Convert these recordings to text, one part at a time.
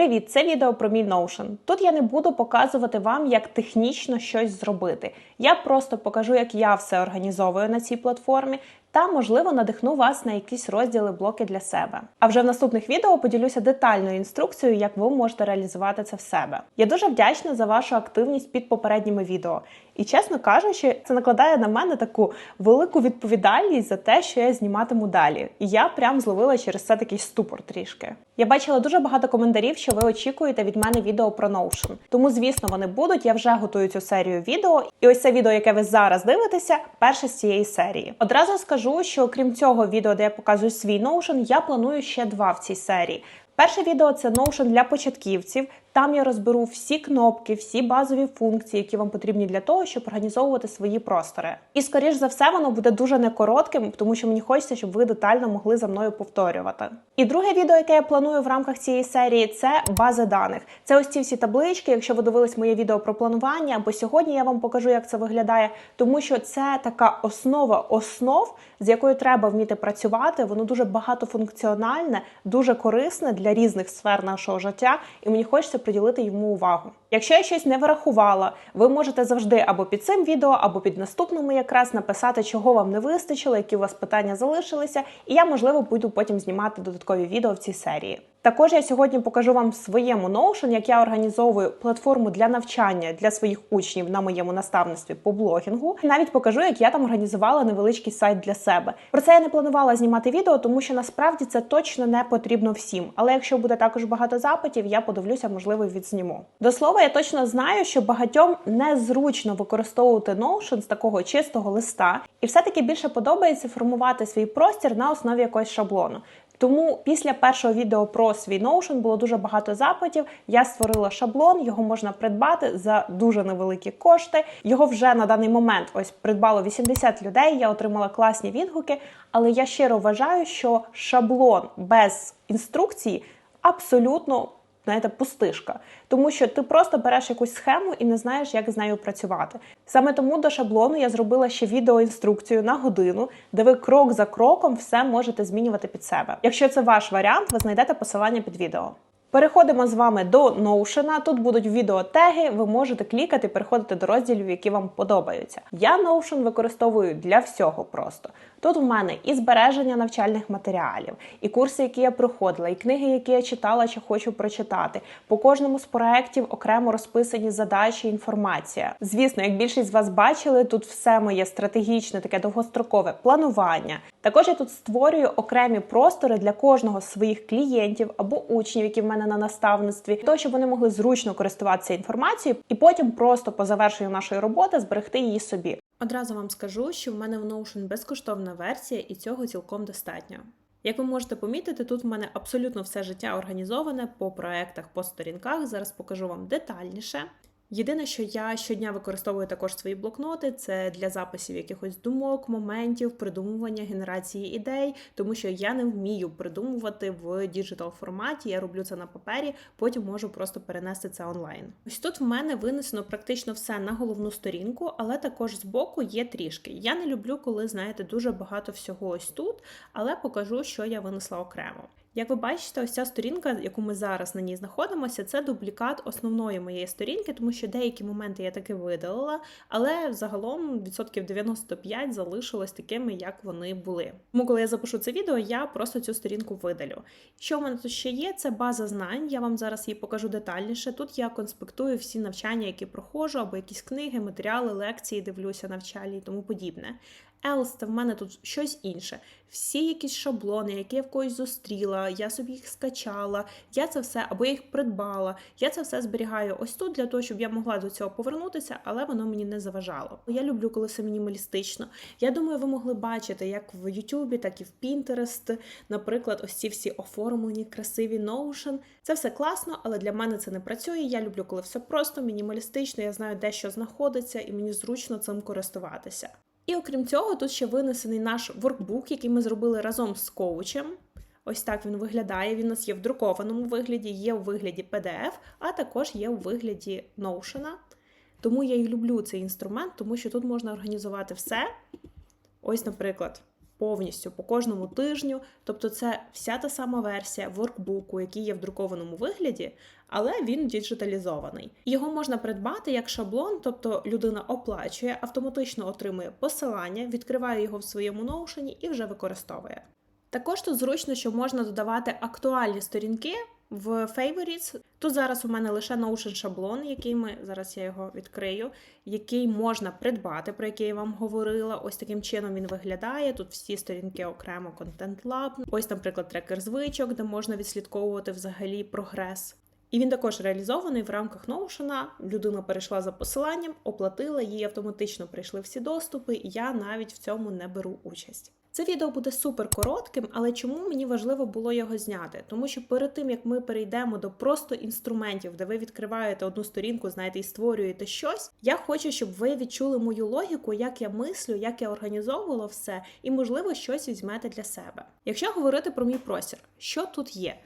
Привіт, це відео про мій Notion. Тут я не буду показувати вам, як технічно щось зробити. Я просто покажу, як я все організовую на цій платформі, та, можливо, надихну вас на якісь розділи блоки для себе. А вже в наступних відео поділюся детальною інструкцією, як ви можете реалізувати це в себе. Я дуже вдячна за вашу активність під попередніми відео. І чесно кажучи, це накладає на мене таку велику відповідальність за те, що я зніматиму далі. І я прям зловила через це такий ступор трішки. Я бачила дуже багато коментарів, що ви очікуєте від мене відео про Notion. Тому, звісно, вони будуть. Я вже готую цю серію відео. І ось це відео, яке ви зараз дивитеся, перше з цієї серії. Одразу скажу, що крім цього відео, де я показую свій Notion, я планую ще два в цій серії. Перше відео це Notion для початківців. Там я розберу всі кнопки, всі базові функції, які вам потрібні для того, щоб організовувати свої простори. І скоріш за все, воно буде дуже не коротким, тому що мені хочеться, щоб ви детально могли за мною повторювати. І друге відео, яке я планую в рамках цієї серії, це бази даних. Це ось ці всі таблички. Якщо ви дивились моє відео про планування, або сьогодні я вам покажу, як це виглядає, тому що це така основа основ, з якою треба вміти працювати. Воно дуже багатофункціональне, дуже корисне для різних сфер нашого життя, і мені хочеться приділити йому увагу. Якщо я щось не врахувала, ви можете завжди або під цим відео, або під наступними якраз написати, чого вам не вистачило, які у вас питання залишилися, і я, можливо, буду потім знімати додаткові відео в цій серії. Також я сьогодні покажу вам своєму Notion, як я організовую платформу для навчання для своїх учнів на моєму наставництві по блогінгу. Навіть покажу, як я там організувала невеличкий сайт для себе. Про це я не планувала знімати відео, тому що насправді це точно не потрібно всім. Але якщо буде також багато запитів, я подивлюся, можливо, відзніму. До слова, я точно знаю, що багатьом незручно використовувати Notion з такого чистого листа, і все-таки більше подобається формувати свій простір на основі якогось шаблону. Тому після першого відео про свій Notion було дуже багато запитів. Я створила шаблон, його можна придбати за дуже невеликі кошти. Його вже на даний момент ось придбало 80 людей. Я отримала класні відгуки, але я щиро вважаю, що шаблон без інструкції абсолютно знаєте, пустишка, тому що ти просто береш якусь схему і не знаєш, як з нею працювати. Саме тому до шаблону я зробила ще відеоінструкцію на годину, де ви крок за кроком все можете змінювати під себе. Якщо це ваш варіант, ви знайдете посилання під відео. Переходимо з вами до Notion. Тут будуть відеотеги, ви можете клікати, переходити до розділів, які вам подобаються. Я Notion використовую для всього просто. Тут в мене і збереження навчальних матеріалів, і курси, які я проходила, і книги, які я читала чи хочу прочитати. По кожному з проєктів окремо розписані задачі, інформація. Звісно, як більшість з вас бачили, тут все моє стратегічне, таке довгострокове планування. Також я тут створюю окремі простори для кожного з своїх клієнтів або учнів, які в мене на наставництві, для щоб вони могли зручно користуватися інформацією, і потім просто по завершенню нашої роботи зберегти її собі. Одразу вам скажу, що в мене в Notion безкоштовна версія, і цього цілком достатньо. Як ви можете помітити, тут в мене абсолютно все життя організоване по проектах, по сторінках. Зараз покажу вам детальніше. Єдине, що я щодня використовую також свої блокноти, це для записів якихось думок, моментів, придумування, генерації ідей, тому що я не вмію придумувати в діджитал форматі. Я роблю це на папері, потім можу просто перенести це онлайн. Ось тут в мене винесено практично все на головну сторінку, але також збоку є трішки. Я не люблю, коли знаєте дуже багато всього ось тут, але покажу, що я винесла окремо. Як ви бачите, ось ця сторінка, яку ми зараз на ній знаходимося, це дублікат основної моєї сторінки, тому що деякі моменти я таки видалила, але загалом відсотків 95 залишилось такими, як вони були. Тому, коли я запишу це відео, я просто цю сторінку видалю. Що в мене тут ще є? Це база знань. Я вам зараз її покажу детальніше. Тут я конспектую всі навчання, які проходжу, або якісь книги, матеріали, лекції, дивлюся навчальні і тому подібне. Else це в мене тут щось інше. Всі якісь шаблони, які я в когось зустріла, я собі їх скачала, я це все або я їх придбала. Я це все зберігаю ось тут для того, щоб я могла до цього повернутися, але воно мені не заважало. Я люблю, коли все мінімалістично. Я думаю, ви могли бачити як в Ютубі, так і в Pinterest, наприклад, ось ці всі оформлені, красиві Notion. Це все класно, але для мене це не працює. Я люблю, коли все просто мінімалістично. Я знаю, де що знаходиться, і мені зручно цим користуватися. І окрім цього, тут ще винесений наш воркбук, який ми зробили разом з коучем. Ось так він виглядає. Він у нас є в друкованому вигляді, є у вигляді PDF, а також є у вигляді Notion. Тому я і люблю цей інструмент, тому що тут можна організувати все. Ось, наприклад, повністю по кожному тижню. Тобто, це вся та сама версія воркбуку, який є в друкованому вигляді, але він діджиталізований. Його можна придбати як шаблон, тобто людина оплачує, автоматично отримує посилання, відкриває його в своєму ноушені і вже використовує. Також тут зручно, що можна додавати актуальні сторінки в Favorites. Тут зараз у мене лише Notion шаблон, який ми зараз я його відкрию, який можна придбати, про який я вам говорила. Ось таким чином він виглядає. Тут всі сторінки окремо Content Lab. Ось, наприклад, трекер звичок, де можна відслідковувати взагалі прогрес. І він також реалізований в рамках Notion. Людина перейшла за посиланням, оплатила, їй автоматично прийшли всі доступи, і я навіть в цьому не беру участь. Це відео буде супер коротким, але чому мені важливо було його зняти? Тому що перед тим як ми перейдемо до просто інструментів, де ви відкриваєте одну сторінку, знаєте, і створюєте щось, я хочу, щоб ви відчули мою логіку, як я мислю, як я організовувала все, і можливо щось візьмете для себе. Якщо говорити про мій простір, що тут є?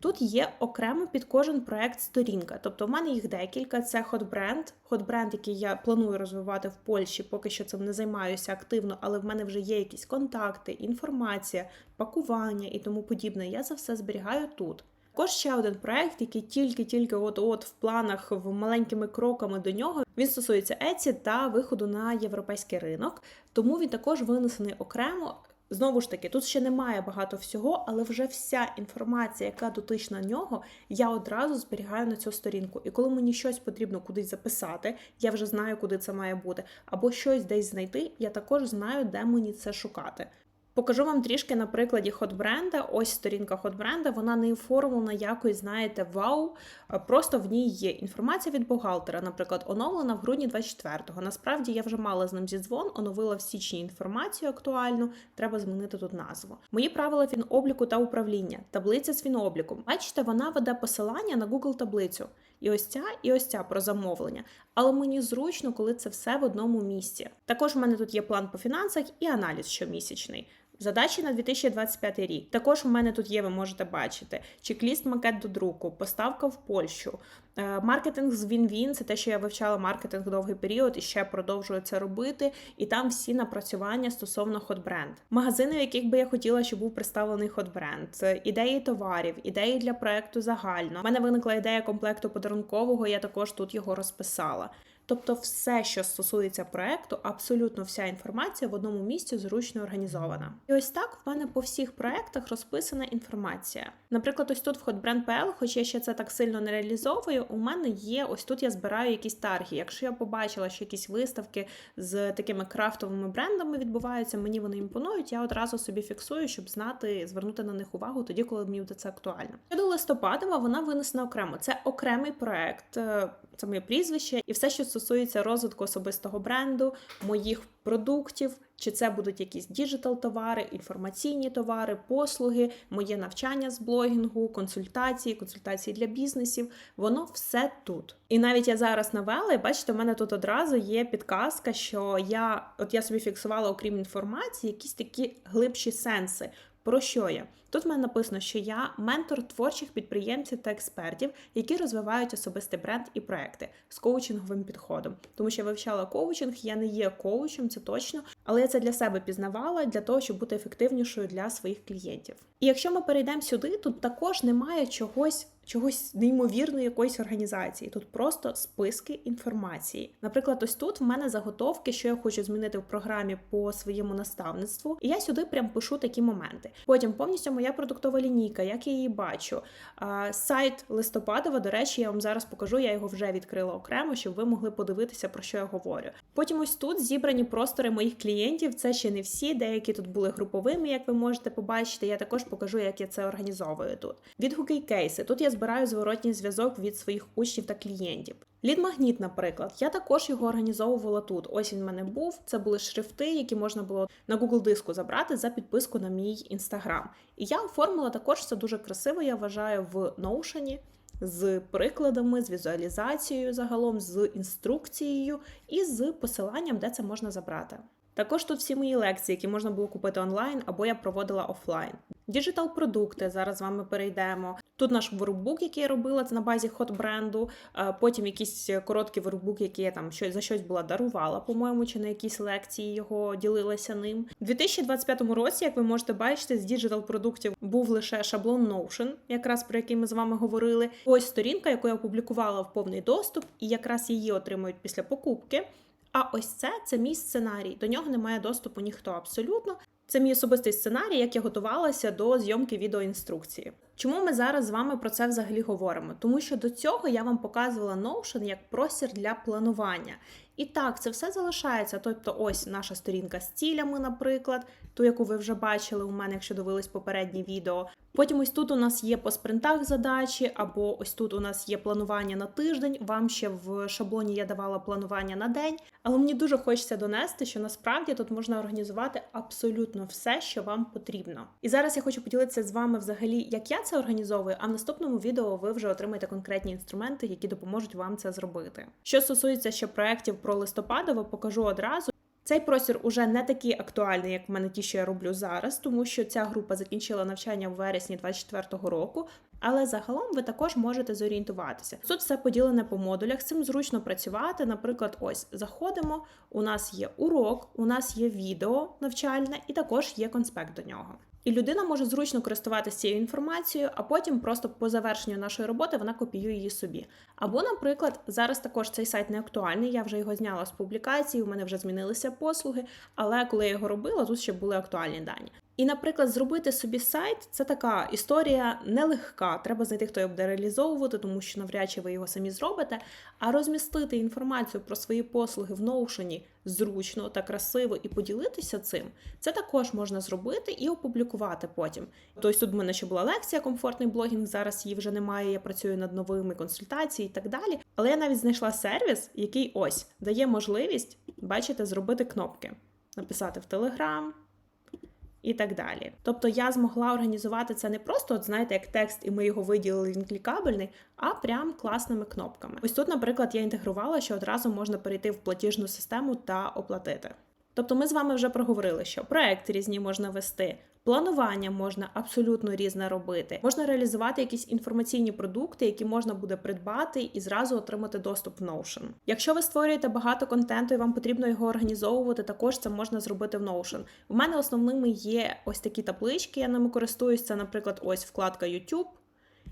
Тут є окремо під кожен проект сторінка. Тобто в мене їх декілька. Це HotBrand, HotBrand, який я планую розвивати в Польщі, поки що цим не займаюся активно, але в мене вже є якісь контакти, інформація, пакування і тому подібне. Я це все зберігаю тут. Також ще один проект, який тільки-тільки от-от в планах в маленькими кроками до нього. Він стосується Еці та виходу на європейський ринок, тому він також винесений окремо. Знову ж таки, тут ще немає багато всього, але вже вся інформація, яка дотична нього, я одразу зберігаю на цю сторінку. І коли мені щось потрібно кудись записати, я вже знаю, куди це має бути, або щось десь знайти, я також знаю, де мені це шукати. Покажу вам трішки на прикладі хотбренда. Ось сторінка хотбренда, вона не оформлена якось, знаєте, вау. Просто в ній є інформація від бухгалтера, наприклад, оновлена в грудні 24-го. Насправді я вже мала з ним зідзвон, оновила в січні інформацію актуальну. Треба змінити тут назву. Мої правила фінобліку та управління, таблиця з фінобліком. Бачите, вона веде посилання на Google таблицю. І ось ця, і ось ця про замовлення. Але мені зручно, коли це все в одному місці. Також в мене тут є план по фінансах і аналіз щомісячний. Задачі на 2025 рік. Також у мене тут є, ви можете бачити, чек-ліст макет до друку, поставка в Польщу, е, маркетинг з Він-Він, це те, що я вивчала маркетинг довгий період і ще продовжую це робити. І там всі напрацювання стосовно хот-бренд. Магазини, в яких би я хотіла, щоб був представлений хот-бренд, ідеї товарів, ідеї для проекту загально. У мене виникла ідея комплекту подарункового, я також тут його розписала. Тобто, все, що стосується проекту, абсолютно вся інформація в одному місці зручно організована. І ось так в мене по всіх проектах розписана інформація. Наприклад, ось тут в HotBrand.pl, хоч я ще це так сильно не реалізовую, у мене є ось тут я збираю якісь тарги. Якщо я побачила, що якісь виставки з такими крафтовими брендами відбуваються, мені вони імпонують, я одразу собі фіксую, щоб знати, звернути на них увагу тоді, коли мені буде це актуально. Щодо листопадова, вона винесена окремо. Це окремий проект, е, це моє прізвище, і все, що стосується розвитку особистого бренду, моїх продуктів, чи це будуть якісь діджитал товари, інформаційні товари, послуги, моє навчання з блогінгу, консультації, консультації для бізнесів. Воно все тут. І навіть я зараз навела, і бачите, у мене тут одразу є підказка, що я от я собі фіксувала, окрім інформації, якісь такі глибші сенси. Про що я? Тут в мене написано, що я ментор творчих підприємців та експертів, які розвивають особистий бренд і проекти з коучинговим підходом. Тому що я вивчала коучинг, я не є коучем, це точно, але я це для себе пізнавала для того, щоб бути ефективнішою для своїх клієнтів. І якщо ми перейдемо сюди, тут також немає чогось. Чогось неймовірної якоїсь організації. Тут просто списки інформації. Наприклад, ось тут в мене заготовки, що я хочу змінити в програмі по своєму наставництву. І я сюди прям пишу такі моменти. Потім повністю моя продуктова лінійка, як я її бачу. Сайт листопадова, до речі, я вам зараз покажу, я його вже відкрила окремо, щоб ви могли подивитися, про що я говорю. Потім ось тут зібрані простори моїх клієнтів. Це ще не всі, деякі тут були груповими, як ви можете побачити. Я також покажу, як я це організовую тут. Відгуки і кейси. Тут я збираю зворотній зв'язок від своїх учнів та клієнтів. Лід-магніт, наприклад, я також його організовувала тут. Ось він в мене був. Це були шрифти, які можна було на Google диску забрати за підписку на мій інстаграм. І я оформила також це дуже красиво, я вважаю, в Notion, з прикладами, з візуалізацією загалом, з інструкцією і з посиланням, де це можна забрати. Також тут всі мої лекції, які можна було купити онлайн або я проводила офлайн. Діджитал продукти зараз з вами перейдемо. Тут наш воркбук, який я робила це на базі хот бренду. Потім якісь короткі воркбук, які я там щось за щось була дарувала, по-моєму, чи на якісь лекції його ділилася ним. У 2025 році, як ви можете бачити, з діджитал продуктів був лише шаблон Notion, якраз про який ми з вами говорили. Ось сторінка, яку я опублікувала в повний доступ, і якраз її отримують після покупки. А ось це це мій сценарій. До нього немає доступу ніхто абсолютно. Це мій особистий сценарій, як я готувалася до зйомки відеоінструкції. Чому ми зараз з вами про це взагалі говоримо? Тому що до цього я вам показувала Notion як простір для планування. І так, це все залишається. Тобто, ось наша сторінка з цілями, наприклад, ту, яку ви вже бачили у мене, якщо дивились попереднє відео. Потім ось тут у нас є по спринтах задачі, або ось тут у нас є планування на тиждень. Вам ще в шаблоні я давала планування на день. Але мені дуже хочеться донести, що насправді тут можна організувати абсолютно все, що вам потрібно. І зараз я хочу поділитися з вами взагалі, як я це організовую. А в наступному відео ви вже отримаєте конкретні інструменти, які допоможуть вам це зробити. Що стосується ще проєктів про листопадово, покажу одразу. Цей простір уже не такий актуальний, як в мене ті, що я роблю зараз, тому що ця група закінчила навчання в вересні 2024 року. Але загалом ви також можете зорієнтуватися. Тут все поділене по модулях, цим зручно працювати. Наприклад, ось заходимо. У нас є урок, у нас є відео навчальне, і також є конспект до нього. І людина може зручно користуватися цією інформацією, а потім просто по завершенню нашої роботи вона копіює її собі. Або, наприклад, зараз також цей сайт не актуальний, я вже його зняла з публікації, у мене вже змінилися послуги, але коли я його робила, тут ще були актуальні дані. І, наприклад, зробити собі сайт це така історія нелегка. Треба знайти, хто його буде реалізовувати, тому що навряд чи ви його самі зробите. А розмістити інформацію про свої послуги в Notion зручно та красиво і поділитися цим, це також можна зробити і опублікувати потім. Тобто тут в мене ще була лекція комфортний блогінг. Зараз її вже немає. Я працюю над новими консультаціями і так далі. Але я навіть знайшла сервіс, який ось дає можливість, бачите, зробити кнопки, написати в Телеграм і так далі. Тобто я змогла організувати це не просто, от знаєте, як текст, і ми його виділили, він клікабельний, а прям класними кнопками. Ось тут, наприклад, я інтегрувала, що одразу можна перейти в платіжну систему та оплатити. Тобто ми з вами вже проговорили, що проекти різні можна вести, планування можна абсолютно різне робити. Можна реалізувати якісь інформаційні продукти, які можна буде придбати і зразу отримати доступ в Notion. Якщо ви створюєте багато контенту і вам потрібно його організовувати, також це можна зробити в Notion. У мене основними є ось такі таблички, я ними користуюсь. Це, наприклад, ось вкладка YouTube.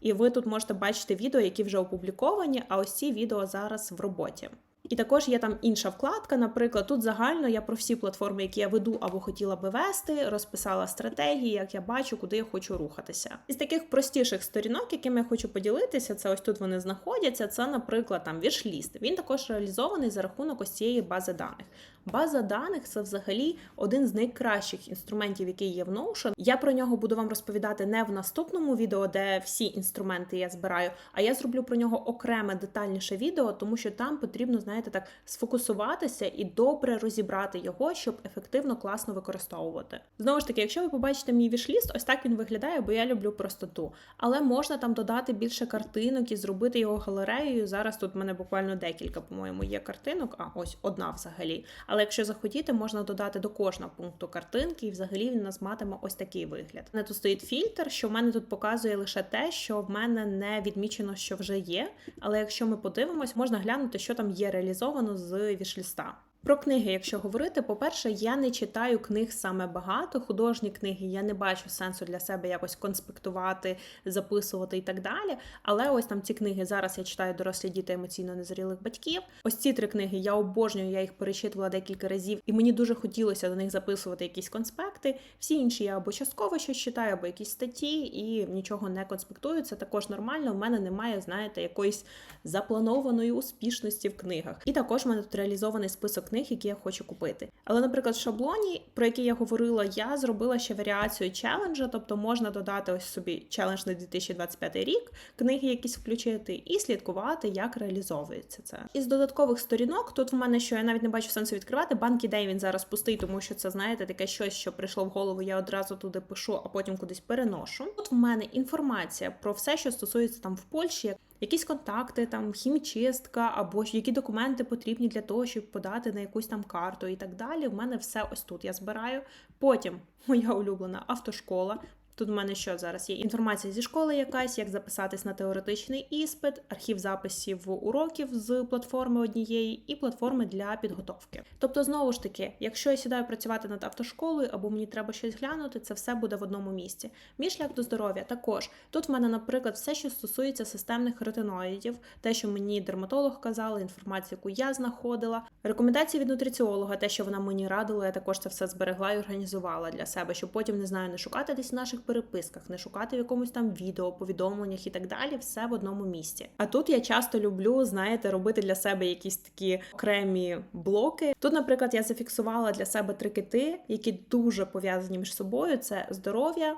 І ви тут можете бачити відео, які вже опубліковані, а ось ці відео зараз в роботі. І також є там інша вкладка. Наприклад, тут загально я про всі платформи, які я веду або хотіла би вести, розписала стратегії, як я бачу, куди я хочу рухатися. Із таких простіших сторінок, якими я хочу поділитися, це ось тут вони знаходяться. Це, наприклад, там віршліст. Він також реалізований за рахунок ось цієї бази даних. База даних це взагалі один з найкращих інструментів, який є в Notion. Я про нього буду вам розповідати не в наступному відео, де всі інструменти я збираю, а я зроблю про нього окреме детальніше відео, тому що там потрібно, знаєте, так сфокусуватися і добре розібрати його, щоб ефективно класно використовувати. Знову ж таки, якщо ви побачите мій вішліст, ось так він виглядає, бо я люблю простоту. Але можна там додати більше картинок і зробити його галереєю. Зараз тут в мене буквально декілька, по-моєму, є картинок, а ось одна взагалі. Але якщо захотіти, можна додати до кожного пункту картинки, і взагалі він у нас матиме ось такий вигляд. Мене тут стоїть фільтр, що в мене тут показує лише те, що в мене не відмічено, що вже є. Але якщо ми подивимось, можна глянути, що там є реалізовано з вішліста. Про книги, якщо говорити, по-перше, я не читаю книг саме багато. Художні книги я не бачу сенсу для себе якось конспектувати, записувати і так далі. Але ось там ці книги зараз я читаю дорослі діти емоційно незрілих батьків. Ось ці три книги я обожнюю, я їх перечитувала декілька разів, і мені дуже хотілося до них записувати якісь конспекти. Всі інші я або частково щось читаю, або якісь статті, і нічого не конспектую. Це також нормально. У мене немає, знаєте, якоїсь запланованої успішності в книгах. І також в мене тут реалізований список книг, які я хочу купити. Але, наприклад, в шаблоні, про який я говорила, я зробила ще варіацію челенджа, тобто можна додати ось собі челендж на 2025 рік, книги якісь включити, і слідкувати, як реалізовується це. Із додаткових сторінок тут в мене що я навіть не бачу сенсу відкривати. Банк ідей він зараз пустий, тому що це знаєте таке щось, що прийшло в голову. Я одразу туди пишу, а потім кудись переношу. Тут в мене інформація про все, що стосується там в Польщі якісь контакти, там хімчистка, або які документи потрібні для того, щоб подати на якусь там карту і так далі. У мене все ось тут я збираю. Потім моя улюблена автошкола. Тут в мене що зараз є інформація зі школи, якась, як записатись на теоретичний іспит, архів записів уроків з платформи однієї і платформи для підготовки. Тобто, знову ж таки, якщо я сідаю працювати над автошколою або мені треба щось глянути, це все буде в одному місці. Мій шлях до здоров'я також. Тут в мене, наприклад, все, що стосується системних ретиноїдів, те, що мені дерматолог казала, інформацію, яку я знаходила, рекомендації від нутриціолога, те, що вона мені радила, я також це все зберегла і організувала для себе, щоб потім не знаю, не шукати десь наших переписках, не шукати в якомусь там відео, повідомленнях і так далі, все в одному місці. А тут я часто люблю, знаєте, робити для себе якісь такі окремі блоки. Тут, наприклад, я зафіксувала для себе три кити, які дуже пов'язані між собою: це здоров'я,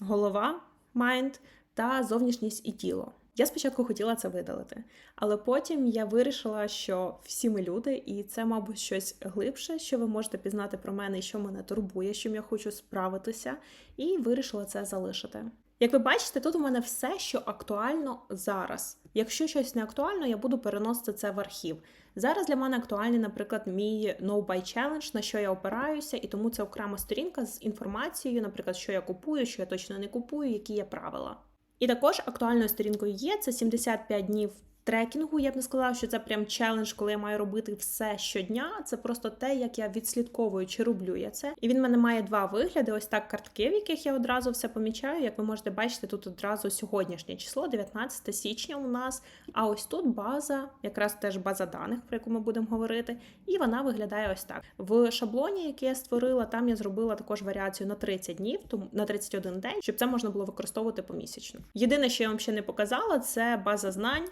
голова, майнд та зовнішність і тіло. Я спочатку хотіла це видалити, але потім я вирішила, що всі ми люди, і це, мабуть, щось глибше, що ви можете пізнати про мене і що мене турбує, чим я хочу справитися, і вирішила це залишити. Як ви бачите, тут у мене все, що актуально зараз. Якщо щось не актуально, я буду переносити це в архів. Зараз для мене актуальний, наприклад, мій No Buy Challenge, на що я опираюся, і тому це окрема сторінка з інформацією, наприклад, що я купую, що я точно не купую, які є правила. І також актуальною сторінкою є це 75 днів трекінгу. Я б не сказала, що це прям челендж, коли я маю робити все щодня. Це просто те, як я відслідковую, чи роблю я це. І він в мене має два вигляди: ось так картки, в яких я одразу все помічаю. Як ви можете бачити, тут одразу сьогоднішнє число, 19 січня у нас. А ось тут база, якраз теж база даних, про яку ми будемо говорити, і вона виглядає ось так. В шаблоні, який я створила, там я зробила також варіацію на 30 днів, тому на 31 день, щоб це можна було використовувати помісячно. Єдине, що я вам ще не показала, це база знань.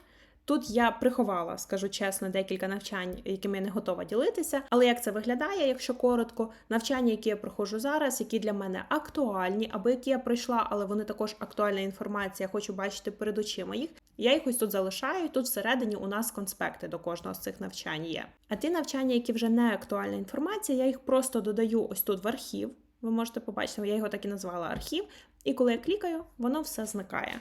Тут я приховала, скажу чесно, декілька навчань, якими я не готова ділитися. Але як це виглядає, якщо коротко, навчання, які я проходжу зараз, які для мене актуальні, або які я пройшла, але вони також актуальна інформація, хочу бачити перед очима їх. Я їх ось тут залишаю. Тут всередині у нас конспекти до кожного з цих навчань є. А ті навчання, які вже не актуальна інформація, я їх просто додаю ось тут в архів. Ви можете побачити, я його так і назвала архів. І коли я клікаю, воно все зникає.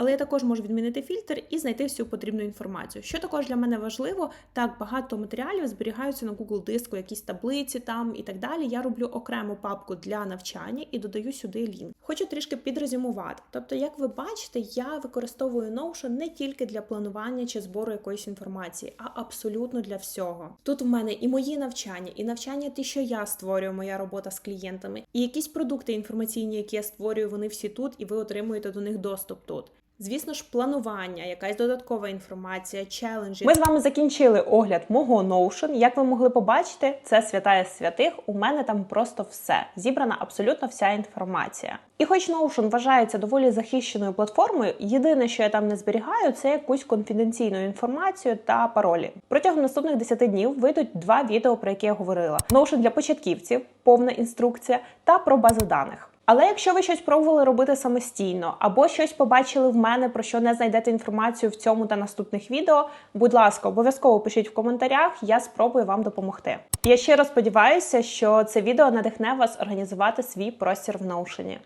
Але я також можу відмінити фільтр і знайти всю потрібну інформацію. Що також для мене важливо, так багато матеріалів зберігаються на Google диску, якісь таблиці там і так далі. Я роблю окрему папку для навчання і додаю сюди лінк. Хочу трішки підрезюмувати. Тобто, як ви бачите, я використовую Notion не тільки для планування чи збору якоїсь інформації, а абсолютно для всього. Тут в мене і мої навчання, і навчання, ті, що я створюю, моя робота з клієнтами, і якісь продукти інформаційні, які я створюю, вони всі тут, і ви отримуєте до них доступ тут. Звісно ж, планування, якась додаткова інформація, челенджі. Ми з вами закінчили огляд мого Notion. Як ви могли побачити, це святая святих. У мене там просто все зібрана абсолютно вся інформація. І хоч Notion вважається доволі захищеною платформою, єдине, що я там не зберігаю, це якусь конфіденційну інформацію та паролі. Протягом наступних 10 днів вийдуть два відео, про які я говорила: Notion для початківців, повна інструкція та про бази даних. Але якщо ви щось пробували робити самостійно, або щось побачили в мене, про що не знайдете інформацію в цьому та наступних відео, будь ласка, обов'язково пишіть в коментарях, я спробую вам допомогти. Я щиро сподіваюся, що це відео надихне вас організувати свій простір в Notion.